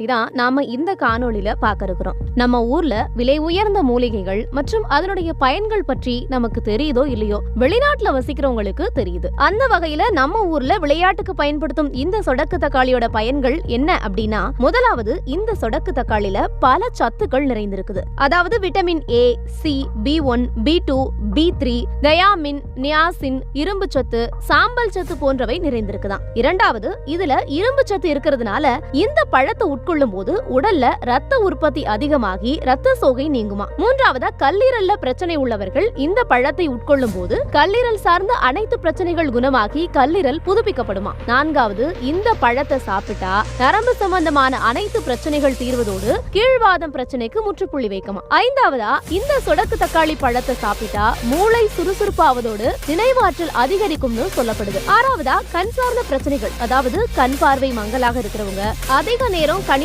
பத்தி தான் நாம இந்த காணொளியில பார்க்க இருக்கிறோம் நம்ம ஊர்ல விலை உயர்ந்த மூலிகைகள் மற்றும் அதனுடைய பயன்கள் பற்றி நமக்கு தெரியுதோ இல்லையோ வெளிநாட்டுல வசிக்கிறவங்களுக்கு தெரியுது. அந்த வகையில நம்ம ஊர்ல விளையாட்டுக்கு பயன்படுத்தும் இந்த சொடக்கு தக்காளியோட பயன்கள் என்ன அப்படின்னா முதலாவது இந்த சொடக்கு தக்காளியில பல சத்துக்கள் நிறைந்திருக்குது. அதாவது vitamin A C B one B two B three thiamine niacin இரும்பு சத்து சாம்பல் சத்து போன்றவை நிறைந்திருக்குதான். இரண்டாவது இதுல இரும்பு சத்து இருக்கிறதுனால இந்த பழத்தை மேற்கொள்ளும் போது உடல்ல ரத்த உற்பத்தி அதிகமாகி ரத்த சோகை நீங்குமா? மூன்றாவதா கல்லீரல்ல பிரச்சனை உள்ளவர்கள் இந்த பழத்தை உட்கொள்ளும் போது கல்லீரல் சார்ந்த அனைத்து பிரச்சனைகள் குணமாகி கல்லீரல் புதுப்பிக்கப்படுமா? நான்காவது இந்த பழத்தை சாப்பிட்டா நரம்பு சம்பந்தமான அனைத்து பிரச்சனைகள் தீர்வதோடு கீழ்வாதம் பிரச்சனைக்கு முற்றுப்புள்ளி வைக்குமா? ஐந்தாவதா இந்த சொடக்கு தக்காளி பழத்தை சாப்பிட்டா மூளை சுறுசுறுப்பாவதோடு நினைவாற்றல் அதிகரிக்கும்னு சொல்லப்படுது. ஆறாவதா கண் சார்ந்த பிரச்சனைகள் அதாவது கண் பார்வை மங்கலாக இருக்கிறவங்க அதிக நேரம் கண்